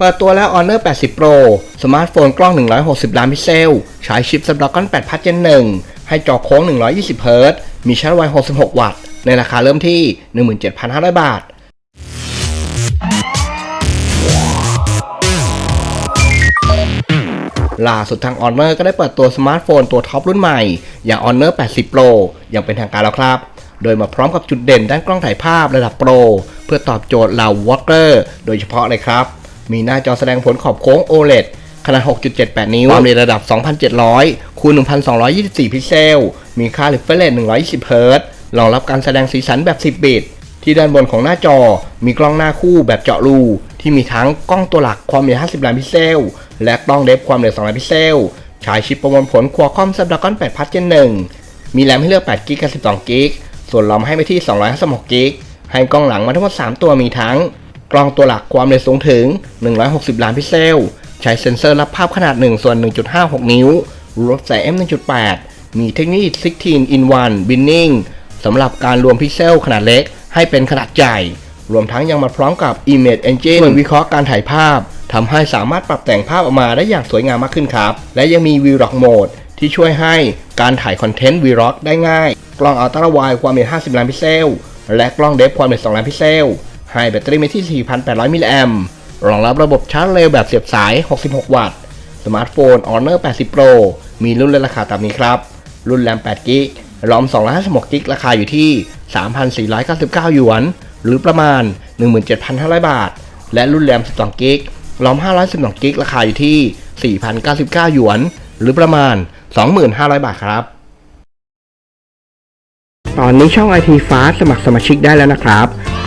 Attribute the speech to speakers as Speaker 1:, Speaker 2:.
Speaker 1: เปิดตัวแล้ว Honor 80 Pro สมาร์ทโฟนกล้อง 160 ล้านพิกเซล ใช้ชิป Snapdragon 8 Plus Gen 1 ให้จอโค้ง 120 Hz มีชาร์จไว 66 วัตต์ ในราคาเริ่มที่ 17,500 บาท ล่าสุดทาง Honor ก็ได้เปิดตัวสมาร์ทโฟนตัวท็อปรุ่นใหม่ อย่าง Honor 80 Pro อย่างเป็นทางการแล้วครับโดยมาพร้อมกับจุดเด่นด้านกล้องถ่ายภาพระดับโปร เพื่อตอบโจทย์เหล่าวอล์กเกอร์โดยเฉพาะเลยครับ มีหน้าจอแสดงผลขอบโค้ง OLED ขนาด 6.78 นิ้ว ความเร็วระดับ 2,700 คูณ 1,224 พิกเซล มีค่า refresh rate 120 Hz รองรับการแสดงสีสันแบบ 10 บิต ที่ด้านบนของหน้าจอ มีกล้องหน้าคู่แบบเจาะรู ที่มีทั้งกล้องตัวหลักความเร็ว 50 ล้านพิกเซล และกล้องเดฟความเร็ว 2 ล้านพิกเซล ใช้ชิปประมวลผล Qualcomm Snapdragon 8 Plus Gen 1มีแรมให้เลือก8 g b กับ12 g b ส่วนรอมให้ไปที่256 g b ให้กล้องหลังมาทั้งหมด 3 ตัวมีทั้ง กล้องตัวหลักความเร็วสูงถึง 160 ล้านพิกเซล ใช้เซ็นเซอร์รับภาพขนาด 1 ส่วน 1.56 นิ้วรถสาย M1.8 มีเทคโนโลยี16 in 1 binning สำหรับการรวมพิกเซลขนาดเล็กให้เป็นขนาดใหญ่ รวมทั้งยังมาพร้อมกับ Image Engine ช่วยวิเคราะห์การถ่ายภาพทำให้สามารถปรับแต่งภาพออกมาได้อย่างสวยงามมากขึ้นครับ และยังมี Vlog Mode ที่ช่วยให้การถ่ายคอนเทนต์ Vlog ได้ง่าย กล้องอัลตร้าไวความเร็ว50 ล้านพิกเซล และกล้องเดฟความเร็ว2ล้านพิกเซล ให้แบตเตอรี่มาที่ 4,800 มิลลิแอมป์รองรับระบบชาร์จเร็วแบบเสียบสาย 66 วัตต์ สมาร์ทโฟน Honor 80 Pro มีรุ่นและราคาตามนี้ครับ รุ่นแรม8กิกรอม256กิกราคาอยู่ที่ 3,499 หยวน หรือประมาณ 17,500 บาท และรุ่นแรม12กิกรอม512กิกราคาอยู่ที่ 4,099 หยวน หรือประมาณ 25,000บาทครับ ตอนนี้ช่อง IT Fast สมัครสมาชิกได้แล้วนะครับ